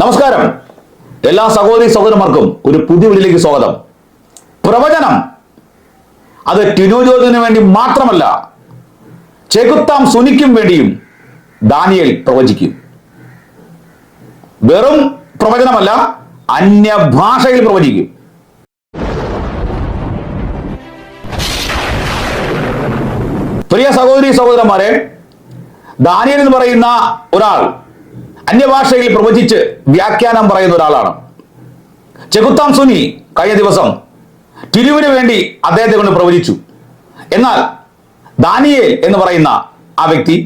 നമസ്കാരം. എല്ലാ സഹോദരി സഹോദരന്മാർക്കും ഒരു പുതിയ വീട്ടിലേക്ക് സ്വാഗതം. പ്രവചനം. അത് ടിനു ജോർജിന് വേണ്ടി മാത്രമല്ല ചെകുത്താം സുനിക്കും വേണ്ടിയും ദാനിയൽ പ്രവചിക്കും. വെറും പ്രവചനമല്ല അന്യഭാഷയിൽ പ്രവചിക്കും. പ്രിയ സഹോദരി സഹോദരന്മാരെ ദാനിയൽ എന്ന് പറയുന്ന ഒരാൾ അന്യഭാഷയിൽ പ്രവചിച്ച് വ്യാഖ്യാനം പറയുന്ന ഒരാളാണ്. ചെകുത്താം സുനി കഴിഞ്ഞ ദിവസം തിരുവിന് വേണ്ടി അദ്ദേഹത്തെ കൊണ്ട് പ്രവചിച്ചു. എന്നാൽ ദാനിയേൽ എന്ന് പറയുന്ന ആ വ്യക്തി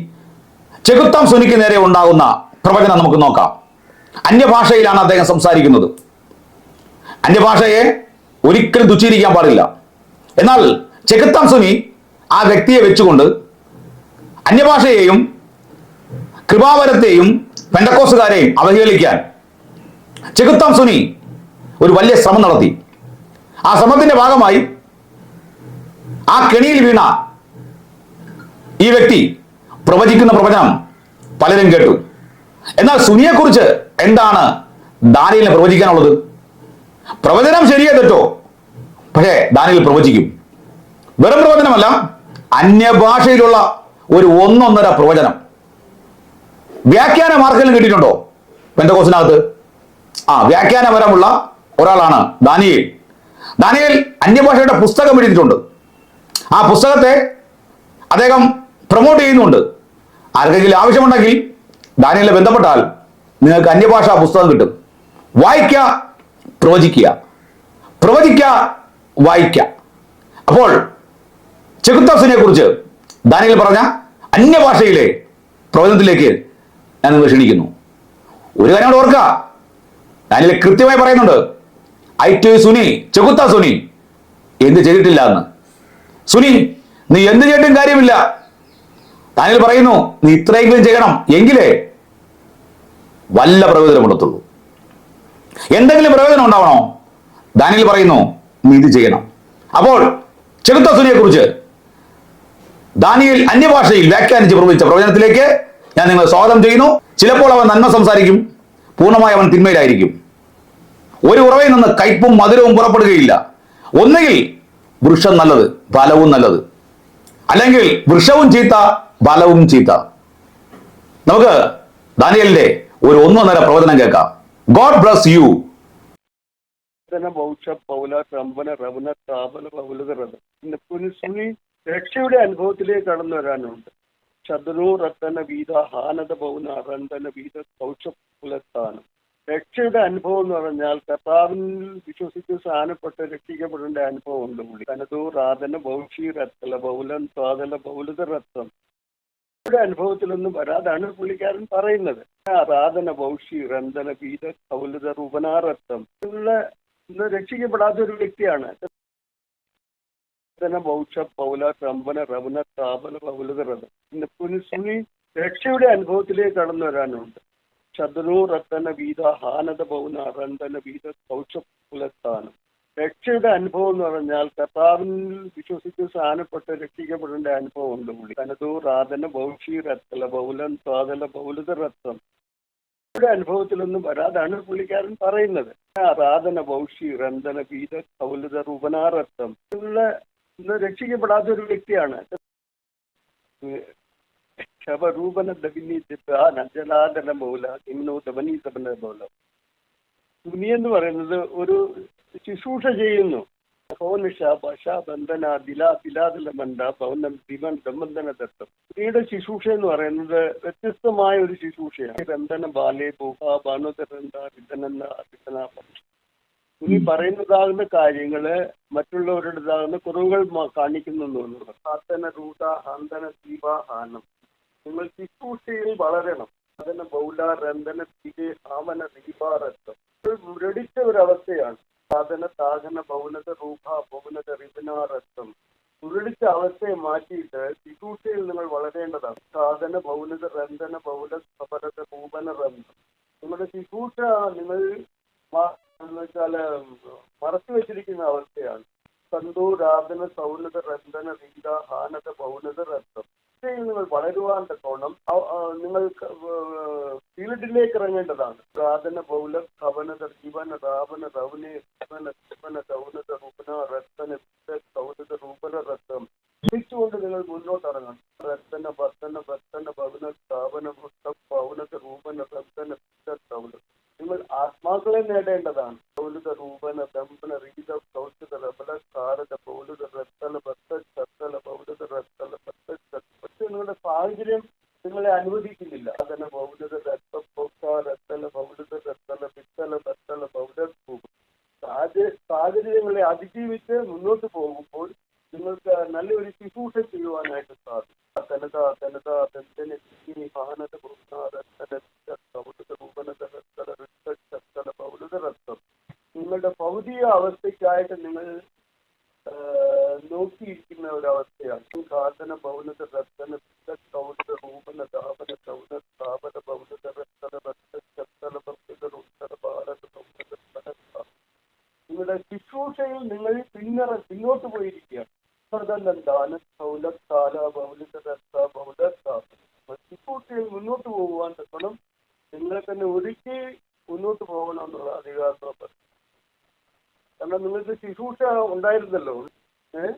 ചെകുത്താം സുനിക്ക് നേരെ ഉണ്ടാകുന്ന പ്രവചനം നമുക്ക് നോക്കാം. അന്യഭാഷയിലാണ് അദ്ദേഹം സംസാരിക്കുന്നത്. അന്യഭാഷയെ ഒരിക്കലും തുച്ഛീകരിക്കാൻ പാടില്ല. എന്നാൽ ചെകുത്താം സുനി ആ വ്യക്തിയെ വെച്ചുകൊണ്ട് അന്യഭാഷയെയും കൃപാവരത്തെയും പെണ്ടക്കോസുകാരെയും അവഹേളിക്കാൻ. ചെകുത്താം സുനി ഒരു വലിയ ശ്രമം നടത്തി. ആ ശ്രമത്തിന്റെ ഭാഗമായി ആ കെണിയിൽ വീണ ഈ വ്യക്തി പ്രവചിക്കുന്ന പ്രവചനം പലരും കേട്ടു. എന്നാൽ സുനിയെക്കുറിച്ച് എന്താണ് ദാനിയലിനെ പ്രവചിക്കാനുള്ളത്? പ്രവചനം ശരിയേ തെറ്റോ? പക്ഷേ ദാനിയിൽ പ്രവചിക്കും. വെറും പ്രവചനമല്ല അന്യഭാഷയിലുള്ള ഒരു ഒന്നൊന്നര പ്രവചനം. വ്യാഖ്യാനം ആർക്കെങ്കിലും കിട്ടിയിട്ടുണ്ടോ? പെന്തകോസിനകത്ത് ആ വ്യാഖ്യാനപരമുള്ള ഒരാളാണ് ദാനിയേൽ. ദാനിയേൽ അന്യഭാഷയുടെ പുസ്തകം എഴുതിയിട്ടുണ്ട്. ആ പുസ്തകത്തെ അദ്ദേഹം പ്രൊമോട്ട് ചെയ്യുന്നുണ്ട്. ആർക്കെങ്കിലും ആവശ്യമുണ്ടെങ്കിൽ ദാനിയലിനെ ബന്ധപ്പെട്ടാൽ നിങ്ങൾക്ക് അന്യഭാഷാ പുസ്തകം കിട്ടും. വായിക്ക പ്രവചിക്കുക പ്രവചിക്ക വായിക്ക. അപ്പോൾ ചെകുത്താസിനെ കുറിച്ച് ദാനിയൽ പറഞ്ഞ അന്യഭാഷയിലെ പ്രവചനത്തിലേക്ക് ഞാൻ നിങ്ങൾ ക്ഷണിക്കുന്നു ഒരു കാര്യം കൂടെ ഓർക്കുക. കൃത്യമായി പറയുന്നുണ്ട്. ഐ സുനി ചെകുത്ത സുനി. എന്ത് ചെയ്തിട്ടില്ല എന്ന്. സുനി നീ എന്ത് ചെയ്തിട്ടും കാര്യമില്ല. താനിൽ പറയുന്നു നീ ഇത്രയെങ്കിലും ചെയ്യണം എങ്കിലേ വല്ല പ്രയോജനം കൊടുത്തുള്ളൂ എന്തെങ്കിലും പ്രയോജനം ഉണ്ടാവണോ? ദാനിൽ പറയുന്നു നീ ഇത് ചെയ്യണം. അപ്പോൾ ചെറുത്ത സുനിയെ കുറിച്ച് ദാനിയിൽ അന്യഭാഷയിൽ വ്യാഖ്യാനിച്ച് പ്രവചിച്ച പ്രവചനത്തിലേക്ക് ഞാൻ നിങ്ങളെ സ്വാഗതം ചെയ്യുന്നു. ചിലപ്പോൾ അവൻ നന്മ സംസാരിക്കും. പൂർണമായി അവൻ തിന്മയിലായിരിക്കും. ഒരു ഉറവയിൽ നിന്ന് കയ്പും മധുരവും പുറപ്പെടുകയില്ല. ഒന്നുകിൽ വൃക്ഷം നല്ലത് ഫലവും നല്ലത്. അല്ലെങ്കിൽ വൃക്ഷവും ചീത്ത ഫലവും ചീത്ത. നമുക്ക് ദാനിയലിന്റെ ഒരു ഒന്നൊന്നര പ്രവചനം കേൾക്കാം. ഗോഡ് ബ്ലസ് യു രക്ഷയുടെ അനുഭവത്തിലേക്ക് കടന്നു വരാനുണ്ട്. ശതനു റത്തന വീത ഹാനത ഭവന റന്തന വീത കൗശ രക്ഷയുടെ അനുഭവം എന്ന് പറഞ്ഞാൽ കർത്താവിൽ വിശ്വസിച്ച് സ്ഥാനപ്പെട്ട് രക്ഷിക്കപ്പെടേണ്ട അനുഭവം ഉണ്ട് പുള്ളി. തനതു റാതന ബൗഷി രത്തല ബൗലൻ സ്വാതല ബൗലത രത്തം രക്ഷയുടെ അനുഭവത്തിലൊന്നും വരാതാണ് പുള്ളിക്കാരൻ പറയുന്നത്. റാതന ബൗഷി റന്തന ഗീത കൗലത ഉള്ള ഇന്ന് രക്ഷിക്കപ്പെടാത്ത ഒരു വ്യക്തിയാണ്. ധന ബൗഷ പൗല റംബന റവന താപന പൗലതറത് പിന്നെ പുനുസുനി രക്ഷയുടെ അനുഭവത്തിലേക്ക് കടന്നു വരാനുണ്ട്. ചതുരോ റത്തന വീത ഹാനത പൗന റന്തന വീത കൗശ പുലത്താനം രക്ഷയുടെ അനുഭവം എന്ന് പറഞ്ഞാൽ കർത്താവിൽ വിശ്വസിച്ച് സ്ഥാനപ്പെട്ട് രക്ഷിക്കപ്പെടേണ്ട അനുഭവം ഉണ്ട് പുള്ളി. തനതു റാതന ബൗഷി റത്തല ബൗലൻ സ്വാതല ബൗലത രക്ഷയുടെ അനുഭവത്തിലൊന്നും വരാതാണ് പുള്ളിക്കാരൻ പറയുന്നത്. റാതന ബൗഷി റന്തന വീത കൗലത റുപനാറത്തം ഉള്ള ഇന്ന് രക്ഷിക്കപ്പെടാത്ത ഒരു വ്യക്തിയാണ്. ശവരൂപന തുനി എന്ന് പറയുന്നത് ഒരു ശുശ്രൂഷ ചെയ്യുന്നു. സ്ത്രീയുടെ ശുശ്രൂഷ എന്ന് പറയുന്നത് വ്യത്യസ്തമായ ഒരു ശുശ്രൂഷയാണ്. ബന്ധന ബാലെ ബുഹ ബാനുദരന്ത വിതനന്ത വിതന ഇനി പറയുന്നതാകുന്ന കാര്യങ്ങൾ മറ്റുള്ളവരുടേതാകുന്ന കുറവുകൾ മ- കാണിക്കുന്നു എന്നുള്ളത് സാധന റൂത ദീപ ആനം. നിങ്ങൾ ശുശ്രൂഷയിൽ വളരണം. അതിന് ബൗല രന്ധന തിരെ ആമന ദീപാരത്വം ഒരു മുരടിച്ച ഒരവസ്ഥയാണ്. സാധന താഹന ഭൗനത രൂപ ഭൗനത റിബനാരത്വം മുരടിച്ച അവസ്ഥയെ മാറ്റിയിട്ട് ശുശ്രൂഷയിൽ നിങ്ങൾ വളരേണ്ടതാണ്. സാധന ഭൗനത രന്ധന ബൗല സഫലത രൂപന രന്ധം നിങ്ങളുടെ ശുശ്രൂഷ നിങ്ങൾ എന്ന് വെച്ചാൽ മറച്ചു വെച്ചിരിക്കുന്ന അവസ്ഥയാണ്. സന്തു രാധന സൗന്നത രന്ധന വീത ഹാനത പൗനത രക്തം ഇത്രയും നിങ്ങൾ വളരുവാൻ തക്കോണം നിങ്ങൾ ഫീൽഡിലേക്ക് ഇറങ്ങേണ്ടതാണ്. രാധന പൗല കവനത ജീവന രാവന റവനെ ജീവന കൗനത രൂപന രത്തന കൗനത റൂപന രത്തം തിരിച്ചുകൊണ്ട് നിങ്ങൾ മുന്നോട്ട് ഇറങ്ങണം രത്തന ഭർത്തന ഭർത്തന ഭവന സ്ഥാപന വൃത്തം പൗനത റൂപന രത്തന കൗന നിങ്ങൾ ആത്മാക്കളെ നേടേണ്ടതാണ് പൗലുത റൂപന ദമ്പന റീത കൗശിക റബല കാരത പൗലുത റത്തല ഭക്ത ചത്തല പൗലുത റത്തല ഭക്ത പക്ഷെ നിങ്ങളുടെ സാഹചര്യം നിങ്ങളെ അനുവദിക്കുന്നില്ല. അതന്നെ പൗലുത രക്ത പൊക്ക രത്തല പൗലുത രത്തല പിത്തല ഭക്തല പൗല സാഹചര്യ സാഹചര്യങ്ങളെ അതിജീവിച്ച് മുന്നോട്ട് പോകുമ്പോൾ നിങ്ങൾക്ക് നല്ലൊരു ശുശ്രൂഷ ചെയ്യുവാനായിട്ട് സാധിക്കും. തനതാ തനതാ തെന്തന ചിനി മഹാനത പൗലുത രക്തം നിങ്ങളുടെ ഭൗതിക അവസ്ഥയ്ക്കായിട്ട് നിങ്ങൾ നോക്കിയിരിക്കുന്ന ഒരവസ്ഥയാണ്. ഘാതന ഭവനത്തെ കൗനത റൂപന ദാപന കൗന സ്ഥാപന ഭവനത്തെ രത്തന ഭക്തന ചത്തല ഉത്തര ഭാരത നിങ്ങളുടെ ശുശ്രൂഷയിൽ നിങ്ങൾ പിന്നറ പിന്നോട്ട് പോയിരിക്കുകയാണ്. സദനന്ദാന സൗലത്താല ബൗലിതരത്ത ബൗലത്ത ശുശ്രൂഷയിൽ മുന്നോട്ട് പോകുവാൻ തക്കണം നിങ്ങളെ തന്നെ ഒരുക്കി മുന്നോട്ട് പോകണം എന്നുള്ള അധികാരം കാരണം നിങ്ങൾക്ക് ശുശ്രൂഷ ഉണ്ടായിരുന്നല്ലോ. ഏഹ്